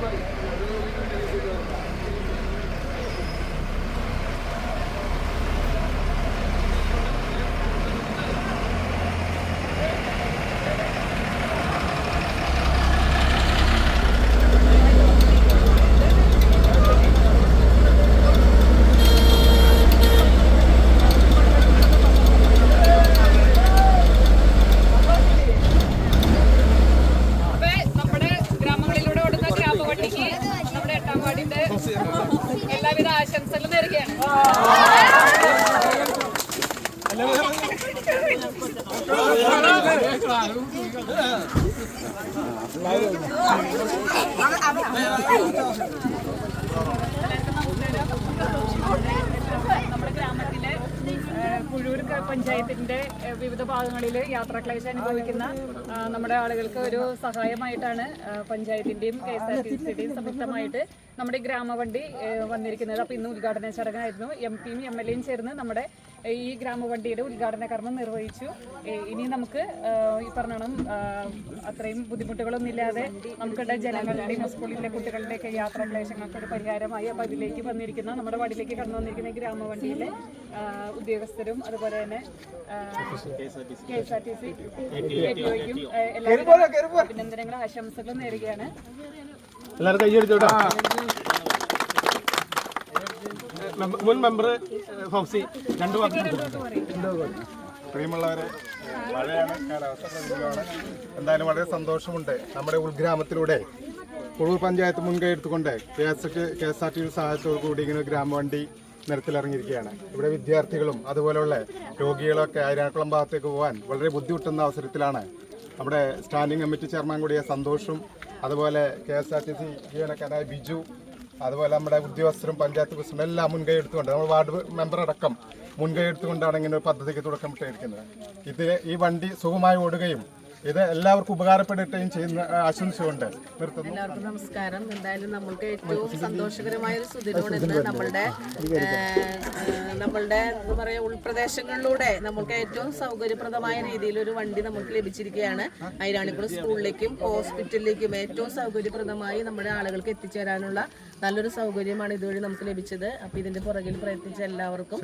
money. നമ്മുടെ ഗ്രാമത്തിലെ പുഴൂർ പഞ്ചായത്തിന്റെ വിവിധ ഭാഗങ്ങളിൽ യാത്രാക്ലേശം അനുഭവിക്കുന്ന നമ്മുടെ ആളുകൾക്ക് ഒരു സഹായമായിട്ടാണ് പഞ്ചായത്തിന്റെയും കെ എസ് ആർ ടി സിയുടെയും സംയുക്തമായിട്ട് നമ്മുടെ ഗ്രാമവണ്ടി വന്നിരിക്കുന്നത്. അപ്പോൾ ഇന്ന് ഉദ്ഘാടന ചടങ്ങായിരുന്നു. എം പിയും എം എൽ എയും ചേർന്ന് നമ്മുടെ ഈ ഗ്രാമവണ്ടിയുടെ ഉദ്ഘാടന കർമ്മം നിർവഹിച്ചു. ഇനി നമുക്ക് ഈ പറഞ്ഞോണം അത്രയും ബുദ്ധിമുട്ടുകളൊന്നും ഇല്ലാതെ നമുക്കുടെ ജനങ്ങളുടെയും സ്കൂളിലെ കുട്ടികളുടെയൊക്കെ യാത്രാ ക്ലേശങ്ങൾക്ക് ഒരു പരിഹാരമായി അപ്പോൾ അതിലേക്ക് വന്നിരിക്കുന്ന നമ്മുടെ വാർഡിലേക്ക് കടന്നു വന്നിരിക്കുന്ന ഈ ഗ്രാമവണ്ടിയിലെ ഉദ്യോഗസ്ഥരും അതുപോലെ തന്നെ K S R T C എല്ലാവരും അഭിനന്ദനങ്ങളും ആശംസകളും നേരുകയാണ്. എല്ലാവരും കൈയടിച്ചോട്ടെ? മുൻ മെമ്പർ ഫോക്സി രണ്ട് പ്രിയമുള്ളവരെ മഴയാണ് കാലാവസ്ഥ എന്തായാലും വളരെ സന്തോഷമുണ്ട് നമ്മുടെ ഉൾഗ്രാമത്തിലൂടെ. കുളൂർ പഞ്ചായത്ത് മുൻകൈ എടുത്തുകൊണ്ട് K S K S R T സഹായത്തോടു കൂടി ഇങ്ങനെ ഗ്രാമവണ്ടി നിരത്തിലിറങ്ങിയിരിക്കുകയാണ്. ഇവിടെ വിദ്യാർത്ഥികളും അതുപോലെയുള്ള രോഗികളൊക്കെ ആയിരാക്കുളം ഭാഗത്തേക്ക് പോകാൻ വളരെ ബുദ്ധിമുട്ടുന്ന അവസരത്തിലാണ് നമ്മുടെ സ്റ്റാൻഡിംഗ് കമ്മിറ്റി ചെയർമാൻ കൂടിയ സന്തോഷും അതുപോലെ K S R T C ജീവനക്കാരായ Biju അതുപോലെ നമ്മുടെ ഉദ്യോഗസ്ഥരും പഞ്ചായത്ത് പ്രസിഡന്റും എല്ലാം മുൻകൈ എടുത്തുകൊണ്ട് നമ്മൾ വാർഡ് മെമ്പർ അടക്കം മുൻകൈ എടുത്തുകൊണ്ടാണ് ഇങ്ങനെ ഒരു പദ്ധതിക്ക് തുടക്കമിട്ടിരിക്കുന്നത് ഇത് ഈ വണ്ടി സുഖമായി ഓടുകയും ഇത് എല്ലാവർക്കും ഉപകാരപ്പെടുകയും ചെയ്യുന്ന ആശംസയുണ്ട്. എല്ലാവർക്കും നമസ്കാരം. എന്തായാലും നമ്മൾക്ക് ഏറ്റവും സന്തോഷകരമായ ഒരു സുദിനമാണ് ഇന്ന് നമ്മളുടെ നമ്മളുടെ എന്താ പറയുക ഉൾപ്രദേശങ്ങളിലൂടെ നമുക്ക് ഏറ്റവും സൗകര്യപ്രദമായ രീതിയിൽ ഒരു വണ്ടി നമുക്ക് ലഭിച്ചിരിക്കുകയാണ്. ഐരാണിക്കുളം സ്കൂളിലേക്കും ഹോസ്പിറ്റലിലേക്കും ഏറ്റവും സൗകര്യപ്രദമായി നമ്മുടെ ആളുകൾക്ക് എത്തിച്ചേരാനുള്ള നല്ലൊരു സൗകര്യമാണ് ഇതുവഴി നമുക്ക് ലഭിച്ചത്. അപ്പൊ ഇതിന്റെ പുറകിൽ പ്രയത്നിച്ച എല്ലാവർക്കും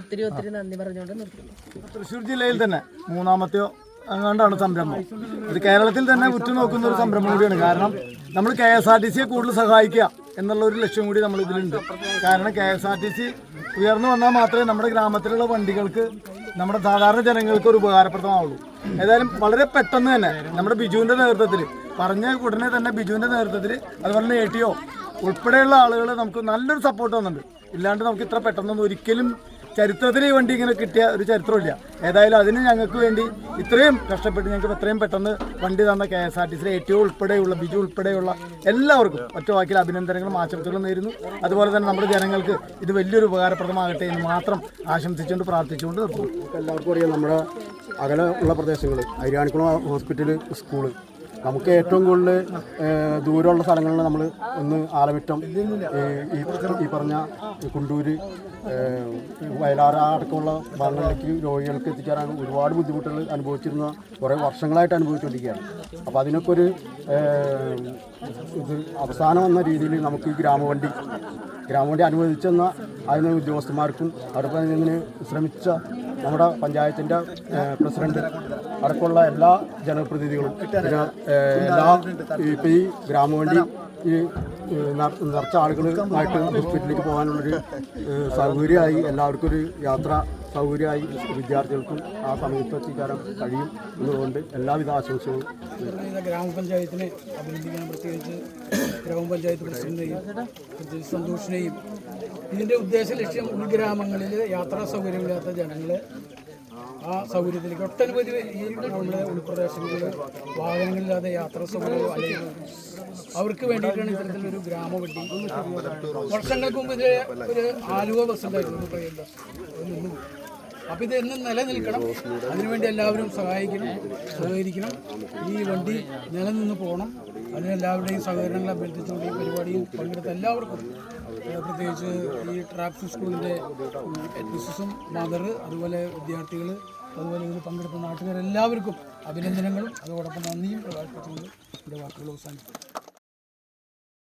ഒത്തിരി ഒത്തിരി നന്ദി പറഞ്ഞുകൊണ്ട് നിർത്തുന്നു. തൃശ്ശൂർ ജില്ലയിൽ തന്നെ മൂന്നാമത്തെയോ അങ്ങാണ്ടാണ് സംരംഭം. ഇത് കേരളത്തിൽ തന്നെ ഉറ്റുനോക്കുന്ന ഒരു സംരംഭം കൂടിയാണ്. കാരണം നമ്മൾ കെ എസ് ആർ ടി സിയെ കൂടുതൽ സഹായിക്കുക എന്നുള്ള ഒരു ലക്ഷ്യം കൂടി നമ്മൾ ഇതിലുണ്ട്. കാരണം K S R T C ഉയർന്നു വന്നാൽ മാത്രമേ നമ്മുടെ ഗ്രാമത്തിലുള്ള വണ്ടികൾക്ക് നമ്മുടെ സാധാരണ ജനങ്ങൾക്ക് ഒരു ഉപകാരപ്രദമാവുള്ളൂ. ഏതായാലും വളരെ പെട്ടെന്ന് തന്നെ നമ്മുടെ ബിജുവിന്റെ നേതൃത്വത്തിൽ പറഞ്ഞ ഉടനെ തന്നെ ബിജുവിന്റെ നേതൃത്വത്തിൽ അതുപോലെ തന്നെ എ ടി ഒ ഉൾപ്പെടെയുള്ള ആളുകൾ നമുക്ക് നല്ലൊരു സപ്പോർട്ട് വന്നിട്ടുണ്ട് ഇല്ലാണ്ട് നമുക്ക് ഇത്ര പെട്ടെന്നൊന്നും ഒരിക്കലും ചരിത്രത്തിൽ ഈ വണ്ടി ഇങ്ങനെ കിട്ടിയ ഒരു ചരിത്രമില്ല ഏതായാലും അതിന് ഞങ്ങൾക്ക് വേണ്ടി ഇത്രയും കഷ്ടപ്പെട്ട് ഞങ്ങൾക്ക് എത്രയും പെട്ടെന്ന് വണ്ടി തന്ന കെ എസ് ആർ ടി സിയിലെ ഏറ്റവും ഉൾപ്പെടെയുള്ള ബിജു ഉൾപ്പെടെയുള്ള എല്ലാവർക്കും ഒറ്റ വാക്കിൽ അഭിനന്ദനങ്ങളും ആശംസകളും നേരുന്നു. അതുപോലെ തന്നെ നമ്മുടെ ജനങ്ങൾക്ക് ഇത് വലിയൊരു ഉപകാരപ്രദമാകട്ടെ എന്ന് മാത്രം ആശംസിച്ചുകൊണ്ട് പ്രാർത്ഥിച്ചുകൊണ്ട് നിർത്തുന്നു. എല്ലാവർക്കും അറിയാം നമ്മുടെ അകലെ ഉള്ള പ്രദേശങ്ങൾ അരിയാണിക്കുളം ഹോസ്പിറ്റൽ സ്കൂൾ നമുക്ക് ഏറ്റവും കൂടുതൽ ദൂരമുള്ള സ്ഥലങ്ങളിൽ നമ്മൾ ഒന്ന് ആലവിറ്റം ഈ പറഞ്ഞ കുണ്ടൂര് വയലാറ അടക്കമുള്ള ഭാഗങ്ങളിലേക്ക് രോഗികൾക്ക് എത്തിക്കാനാണ് ഒരുപാട് ബുദ്ധിമുട്ടുകൾ അനുഭവിച്ചിരുന്ന കുറേ വർഷങ്ങളായിട്ട് അനുഭവിച്ചുകൊണ്ടിരിക്കുകയാണ്. അപ്പോൾ അതിനൊക്കെ ഒരു ഇത് അവസാനം എന്ന രീതിയിൽ നമുക്ക് ഈ ഗ്രാമവണ്ടി ഗ്രാമവണ്ടി അനുവദിച്ചെന്ന അതിന് ഉദ്യോഗസ്ഥന്മാർക്കും അവിടെ ഇതിന് ശ്രമിച്ച നമ്മുടെ പഞ്ചായത്തിന്റെ പ്രസിഡന്റ് അടക്കമുള്ള എല്ലാ ജനപ്രതിനിധികളും എല്ലാ ഇപ്പം ഈ ഗ്രാമവണ്ടി ഈ നിറച്ച ആളുകളുമായിട്ട് ഹോസ്പിറ്റലിലേക്ക് പോകാനുള്ളൊരു സൗകര്യമായി എല്ലാവർക്കും ഒരു യാത്ര സൗകര്യമായി വിദ്യാർത്ഥികൾക്കും ആ സമയത്ത് എത്തിക്കാനും കഴിയും എന്നതുകൊണ്ട് എല്ലാവിധ ആശംസകളും ഗ്രാമപഞ്ചായത്തിനെ അഭിനന്ദിക്കണം പ്രത്യേകിച്ച് ഗ്രാമപഞ്ചായത്ത് പ്രസിഡന്റിനെയും സന്തോഷിനെയും. ഇതിന്റെ ഉദ്ദേശ ലക്ഷ്യം ഉൾഗ്രാമങ്ങളിൽ യാത്രാ സൗകര്യമില്ലാത്ത ജനങ്ങളെ ആ സൗകര്യത്തിലേക്ക് ഒട്ടനവധി നമ്മുടെ ഉൾപ്രദേശങ്ങളിൽ വാഹനങ്ങളില്ലാതെ യാത്രാ സൗകര്യം അല്ലെങ്കിൽ അവർക്ക് വേണ്ടിയിട്ടാണ് ഇത്തരത്തിലൊരു ഗ്രാമവണ്ടി വർഷങ്ങൾക്ക് മുമ്പ് ഇതിലെ ഒരു ആലുവ ബസ് ഉണ്ടായിരുന്നു പറയുന്ന അത് നിന്നു പോയി. അപ്പൊ ഇത് എന്നും നിലനിൽക്കണം. അതിനുവേണ്ടി എല്ലാവരും സഹായിക്കണം സഹകരിക്കണം. ഈ വണ്ടി നിലനിന്ന് പോകണം. അതിന് എല്ലാവരുടെയും സഹകരണങ്ങൾ അഭ്യർത്ഥിച്ചുകൊണ്ട് ഈ പരിപാടിയിൽ പങ്കെടുത്ത എല്ലാവർക്കും പ്രത്യേകിച്ച് ഈ ട്രാഫിക് സ്കൂളിന്റെ മിസ്സസും മദർ അതുപോലെ വിദ്യാർത്ഥികൾ അതുപോലെ ഇതിൽ പങ്കെടുത്ത നാട്ടുകാരെല്ലാവർക്കും അഭിനന്ദനങ്ങളും. അതോടൊപ്പം നന്ദിയും പ്രകാശിപ്പിച്ചുകൊണ്ട് എന്റെ വാക്കുകൾ അവസാനിക്കും